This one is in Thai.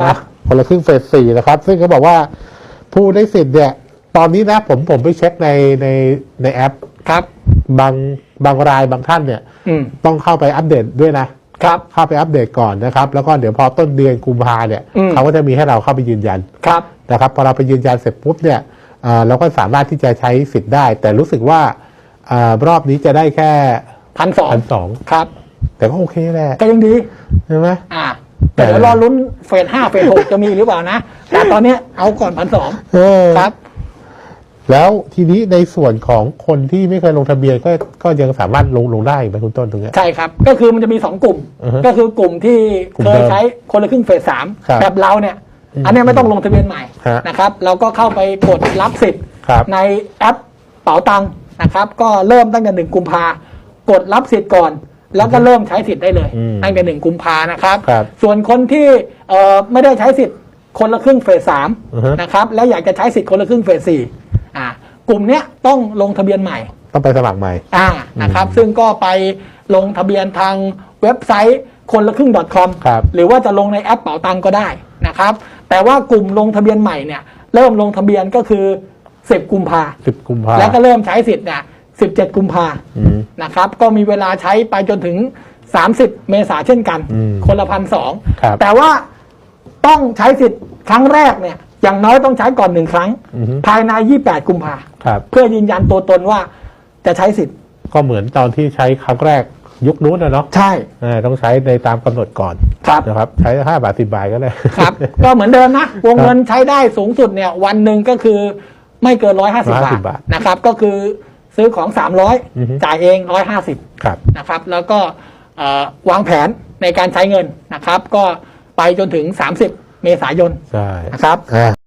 ครันะบคนละครึ่งเฟสสี่นะครับ ซึ่งเขาบอกว่าผู้ได้สิทธิ์เนี่ยตอนนี้นะผมผมไปเช็คในในในแอปครับ บางบางรายบางท่านเนี่ยอืมต้องเข้าไปอัปเดตด้วยนะครับเข้าไปอัปเดตก่อนนะครับ แล้วก็เดี๋ยวพอต้นเดือนกุมภาเนี่ยอืมเขาก็จะมีให้เราเข้าไปยืนยันครับนะครับพอเราไปยืนยันเสร็จปุ๊บเนี่ยเอ่อเราก็สามารถที่จะใช้สิทธิ์ได้ แต่รู้สึกว่าเออรอบนี้จะได้แค่พันสองพันสองครับ แต่ก็โอเคแหละก็ยังดีใช่ไหมอ่า แต่เดี๋ยวรอลุ้นเฟสห้าเฟสหกจะมีหรือเปล่านะ แต่ตอนเนี้ยเอาก่อนพันสองเออครับ แล้วทีนี้ในส่วนของคนที่ไม่เคยลงทะเบียนก็ก็ยังสามารถลงลงได้ไหมคุณต้นตรงเนี้ย ใช่ครับ ก็คือมันจะมีสองกลุ่มอือฮึก็คือกลุ่มที่กลุ่มเคเดิยมใช้คนละครึ่งเฟสสามครับแบบเราเนี่ยอืมอันเนี้ยไม่ต้องลงทะเบียนใหม่ฮะนะครับ เราก็เข้าไปกดรับสิทธิ์ครับในแอปเป๋าตังค์นะครับ ก็เริ่มตั้งแต่หนึ่งกุมภากดรับสิทธิ์ก่อน แล้วก็เริ่มใช้สิทธิ์ได้เลยอืมตั้งแต่หนึ่งกุมภานะครับ ครับส่วนคนที่เอ่อไม่ได้ใช้สิทธิ์คนละครึ่งเฟสสามอือฮึนะครับ แล้วอยากจะใช้สิทธิ์คนละครึ่งเฟสสี่อ่ากลุ่มเนี้ยต้องลงทะเบียนใหม่ต้องไปสมัครใหม่ อ่านะครับ ซึ่งก็ไปลงทะเบียนทางเว็บไซต์คนละครึ่ง .com ครับ หรือว่าจะลงในแอปเป๋าตังก็ได้นะครับ แต่ว่ากลุ่มลงทะเบียนใหม่เนี่ยเริ่มลงทะเบียนก็คือ 10 กุมภาสิบกุมภา แล้วก็เริ่มใช้สิทธิ์เนี่ย 17 กุมภาอืมนะครับ ก็มีเวลาใช้ไปจนถึง 30 เมษาเช่นกันอืมคนละพันสองครับแต่ว่าต้องใช้สิทธิ์ครั้งแรกเนี่ย อย่างน้อยต้องใช้ก่อนหนึ่งครั้งอือฮึภายใน 28 กุมภาครับเพื่อยืนยันตัวตนว่าจะใช้สิทธิ์ ก็เหมือนตอนที่ใช้ครั้งแรกยุคนู้นนะเนาะใช่เออต้องใช้ในตามกำหนดก่อนครับนะครับใช้ห้าบาทสิบาทก็ได้ครับ ก็เหมือนเดิมนะ วงเงินใช้ได้สูงสุดเนี่ย วันหนึ่งก็คือไม่เกินร้อยห้าสิบา150ทบาทนะครับ ก็คือ ซื้อของสามร้อยอือฮึจ่ายเองร้อยห้าสิบครับ นะครับแล้วก็เอ่อวางแผนในการใช้เงินนะครับ ก็ไปจนถึง 30 เมษายนใช่นะครับ อ่า